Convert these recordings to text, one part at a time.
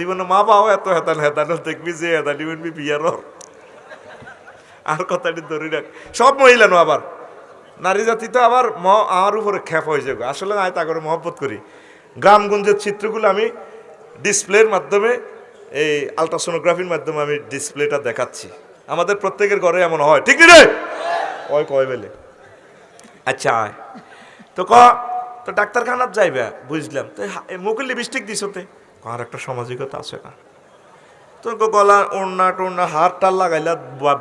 জীবনে মা বাবা এত হেতান হেতানো দেখবি যে হেতানি উঠবি বিয়ার। আর কথাটি ধরে রাখ। সব মহিলা আবার। নারী জাতি তো আবার ম আমার উপরে খ্যাপ হয়ে যাবে। আসলে আমি তা করে মহব্বত করি। গ্রামগঞ্জের চিত্রগুলো আমি ডিসপ্লের মাধ্যমে, এই আলট্রাসোনোগ্রাফির মাধ্যমে আমি ডিসপ্লেটা দেখাচ্ছি। আমাদের প্রত্যেকের ঘরে এমন হয়। ঠিক রে? ওই কয় বেলে। আচ্ছা আয়। তো ক, তো ডাক্তারখানার যাইবে, বুঝলাম। তো মুখে লিপস্টিক দিস তে? আর একটা সামাজিকতা আছে না। তোর গলা ওড়না টোড়না হার টার লাগাইলা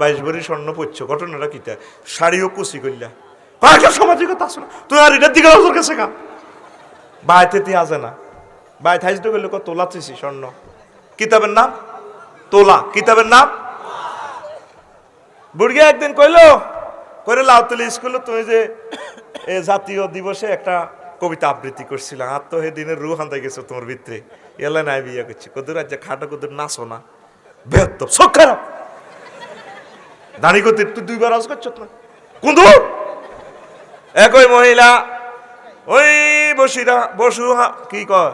বাইশ ভরি স্বর্ণ পড়ছো ঘটনাটা কিতা শাড়িও কুচি করলা একটা সামাজিকতা আছে না? তুই আর এটার দিকে নজর গেছে কা বাইতে তি আছে না? বাই থাইস তো গেলে তোলা চিসি স্বর্ণ। কিতাবের নাম? তোলা। কিতাবের নাম? বুড়িয়া একদিন কইলো করে লাউতলি স্কুল তুমি যে এ জাতীয় দিবসে একটা কবিতা আবৃত্তি করছিলাম আর তো হে দিনের রু হান্দাই গেছো তোমার ভিতরে। এলা নাই বিয়ে করছি। কদুর আজ খাটো কদুর না। বেহত্তর সব খারাপ। দাঁড়ি করতে তুই দুইবার আজ করছ না কুন্দু একই মহিলা, ওই বসিরা, বসু কি কয়?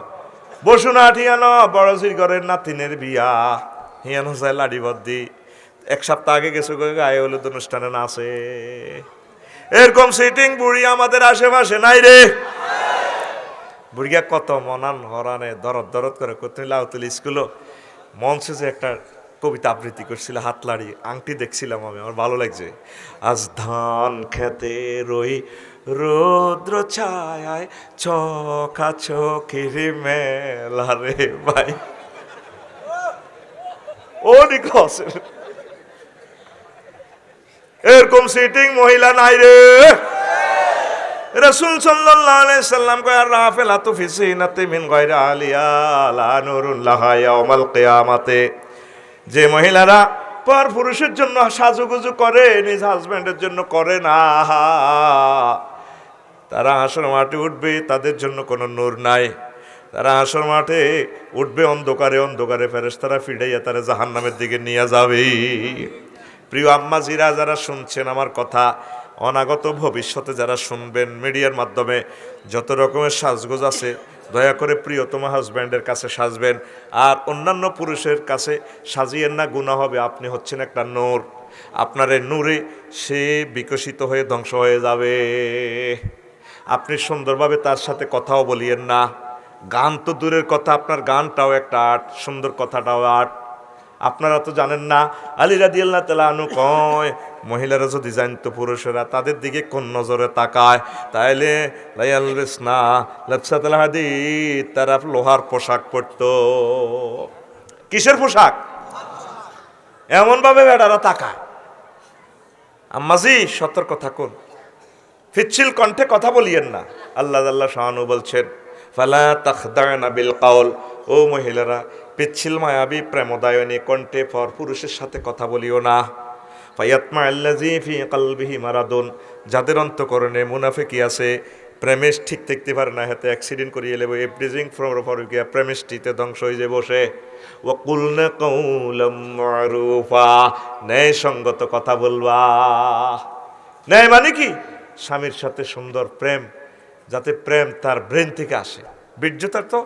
বসু না ঠিয়ানো, বড় ঘরের নাতিনের বিয়া। হিয়ান হোসাই লাডি বদ্দি। এক সপ্তাহ আগে গেছো গায়ে হলুদ অনুষ্ঠানে নাচে। এরকম সিটিং বুড়ি আমাদের আশেপাশে নাই রে। বুড়িয়া কত মনান, হরানে, দরদ দরদ করে করতে লাউতুল স্কুলও। মঞ্চে যে একটা কবিতা আবৃত্তি করছিল হাত লাড়ি আংটি দেখছিলাম আমি, আমার ভালো লাগছে। আজ ধান খেতে রই রৌদ্র ছায় চোখা চোখের মেলা রে ভাই। ও এরকম সিটিং মহিলা নাই রে। রসুল সাল্লাল্লাহু সাল্লাম আর আলিয়া যে মহিলারা পর পুরুষের জন্য সাজুগুজু করে, নিজ হাজবেন্ডের জন্য করে না। তারা হাসর মাঠে উঠবে, তাদের জন্য কোনো নূর নাই। তারা হাসর মাঠে উঠবে, অন্ধকারে অন্ধকারে ফেরেশতারা ফিরাইয়া তারা জাহান্নামের দিকে নিয়ে যাবে। প্রিয় আম্মাজিরা যারা শুনছেন আমার কথা অনাগত ভবিষ্যতে যারা শুনবেন মিডিয়ার মাধ্যমে, যত রকমের সাজগোজ আছে, দয়া করে প্রিয়তম হাজব্যান্ডের কাছে সাজবেন। আর অন্যান্য পুরুষের কাছে সাজিয়েন না গুণা হবে। আপনি হচ্ছেন একটা নূর। আপনার নূরে সে বিকশিত হয়ে ধ্বংস হয়ে যাবে। আপনি সুন্দরভাবে তার সাথে কথাও বলিয়েন না। গান তো দূরের কথা, আপনার গানটাও একটা আর্ট, সুন্দর কথাটাও আর্ট। আপনারা তো জানেন না, আলী রাদি আল্লাহ তালা আনু কয়, মহিলারা যদি জানতো পুরুষেরা তাদের দিকে কোন নজরে তাকায়? তাইলে, লাইয়াল না লবসাত হাদি, তারা লোহার পোশাক পরতো। কিসের পোশাক? এমনভাবে বেড়ারা তাকায়। আম্মাজি, সতর্ক থাকুন। ফিচ্ছিল কণ্ঠে কথা বলিয়েন না। আল্লাহ আল্লাহ শাহানু বলছেন, ফালা তাখদানা বিল কাউল। ও মহিলারা পিচ্ছিল মায়াবী প্রেমদায়নী কণ্ঠে পর পুরুষের সাথে কথা বলিও না। ফায়াতমা আল্লাজি ফি কালবিহি মারাদুন, যাদের অন্তকরণে মুনাফিকি আছে, প্রেমেশ ঠিক দেখতে পারে না, হাতে অ্যাক্সিডেন্ট করিয়ে লেবো এভরিজিং ফ্রম ফরুকিয়া প্রেমেশটিতে ধ্বংস হয়ে যে বসে। ওয়াকুলনা কৌলাম মারুফা ন্যায় সঙ্গত কথা বলবা। ন্যায় মানে কি? স্বামীর সাথে সুন্দর প্রেম, যাতে প্রেম তার ব্রেন থেকে আসে। বীর্যতার তো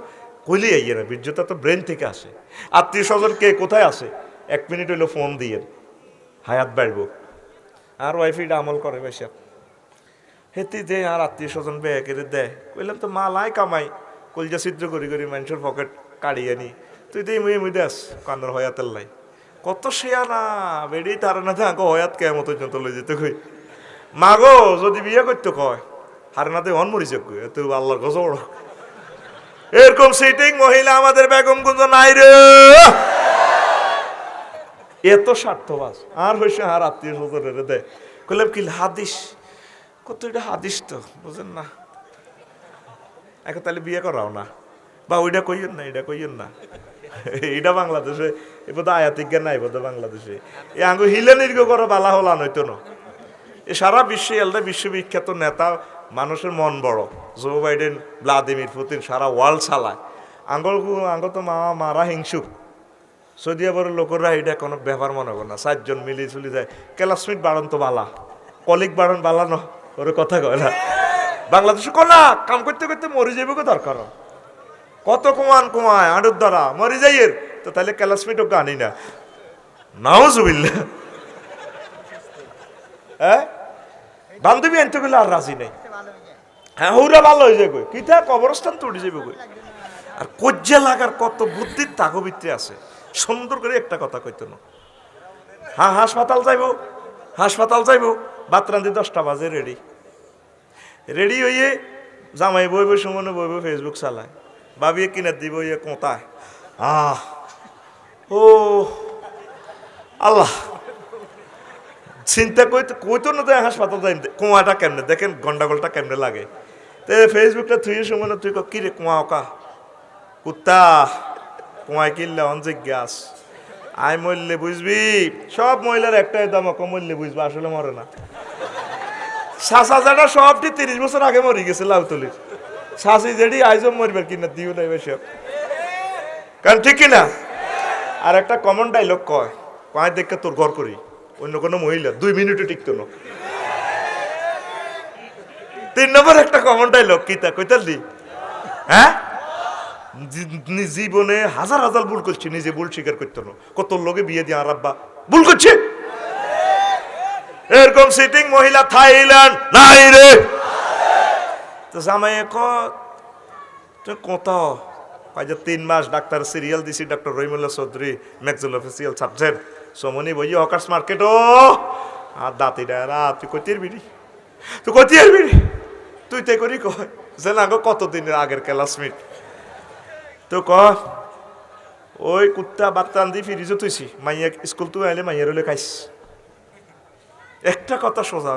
কইলি আইয়ে না বীর্যতা তো ব্রেন থেকে আসে। আত্মীয় স্বজন কে কোথায় আসে? এক মিনিট হইল ফোন দিয়ে। হায়াত বাড়ব। আর ওয়াইফিটা আমল করে বেশি হেতি দে আর আত্মীয় স্বজন ব্যয় করে দেয় কইলাম তো মালাই কামাই। কলজা ছিদ্র করি করি মানুষের পকেট কাড়ি আনি। তুই দে মুই মুই দেস, কান্দর হয়াতের লাই। কত শেয়া না বেড়ি তার না থাকো হয়াত কেমন পর্যন্ত লই যেতে কই। মাগো, যদি বিয়ে করতে কয় হারনাতে অন মরিছে তুই আল্লাহর গজ বড় এরকম সিটিং মহিলা আমাদের বেগম গুঞ্জ নাই রে। এত স্বার্থবাস আর হয়েছে আর আত্মীয় স্বজনের দেয় কি, হাদিস? কত এটা হাদিস তো, বুঝেন না। তাহলে বিয়ে করাও না। বা ওইটা কইয়েন না এটা কইয়েন না। এইটা বাংলাদেশে এ বোধ নাই বোধ বাংলাদেশে। এ আঙ্গু হিলে নির্গ বালা হলা নইতো না। এ সারা বিশ্বে এলদা বিশ্ববিখ্যাত নেতা মানুষের মন বড়। জো বাইডেন ভ্লাদিমির পুতিন সারা ওয়ার্ল্ড চালায়। আঙ্গল আঙ্গ তো মা মারা হিংসুক। সৌদি আরবের লোকেরা এটা কোনো ব্যাপার মনে করে না। চারজন মিলি চলি যায়। ক্লাসমেট বাড়ন তো বালা। কলিক বাড়ন বালা ন, ওরে কথা কয় না। বাংলাদেশে কলা কাম করতে করতে মরে যাবে কো দরকার? কত কুমান কুমায়, আডুর দ্বারা, মরে যাইয়ের? তো তাহলে ক্লাসমেট ওকে আনি না। নাও নাউজুবিল্লাহ হ্যাঁ? বান্ধবী আনতে গেলে আর রাজি নেই। হ্যাঁ হুরা ভালো হয়ে যাবে কিতা কবরস্থান তো উঠে যাবে কই? আর কজ্জা লাগার কত বুদ্ধির তাগবিত্রে আছে। সুন্দর করে একটা কথা কইতো না। হ্যাঁ হাসপাতাল যাইব হাসপাতাল যাইব বাতরান্দি দশটা বাজে রেডি রেডি হইয়ে জামাই বইব সুমনে বইব ফেসবুক চালায়। ভাবিয়ে কিনে দিব ইয়ে কোথায়? আহ, ও, আল্লাহ। চিন্তা কইতে কইতো না তো হাসপাতাল যাই কুয়াটা কেমনে? দেখেন গন্ডাগোলটা কেমনে লাগে? তে ফেসবুকটা তুই সুমনে তুই কি রে কুয়া ওকা? কুত্তা কুয়ায় কিনলে অনজিক গ্যাস। আই মরলে বুঝবি, সব মহিলার একটাই দাম অক মরলে বুঝবি, আসলে মরে না। সাসা জাটা সবটি তিরিশ বছর আগে মরে গেছে লাউতলির শাসি যেটি আইজম মরবে কিনা, দিও নাই বেশি কারণ ঠিক কিনা আর একটা কমন ডাইলগ কয় কয় দেখে তোর ঘর করি। অন্য কোনো মহিলা, দুই মিনিটে টিকতো না। তিন নম্বর একটা কমন ডাইলগ কিতা কইতাল হ্যাঁ? জীবনে হাজার হাজার ভুল করছি, নিজে ভুল স্বীকার করতো না। কত লোকে বিয়ে দিয়ে আর ভুল করছে? এরকম সিটিং মহিলা থাইল্যান্ড, নাই রে। জামাই কত? তিন মাস ডাক্তার সিরিয়াল দিছি, ডাক্তার রহিমুল্লাহ চৌধুরী ম্যাকজুল অফিসিয়াল সাবজেক্ট সমনি বই হকার্স মার্কেট, ও! আর দাঁতি ডায়রা তুই কতির বিড়ি তুই কইতে বিড়ি তুই তে করি কয় যে না কতদিনের আগের ক্লাসমেট তো ক, ওই কুত্তা বাত্তান দি ফিরিজও তুইছি মাইয়া স্কুল তুই আইলে মাইয়ার হলে খাইস। একটা কথা সোজা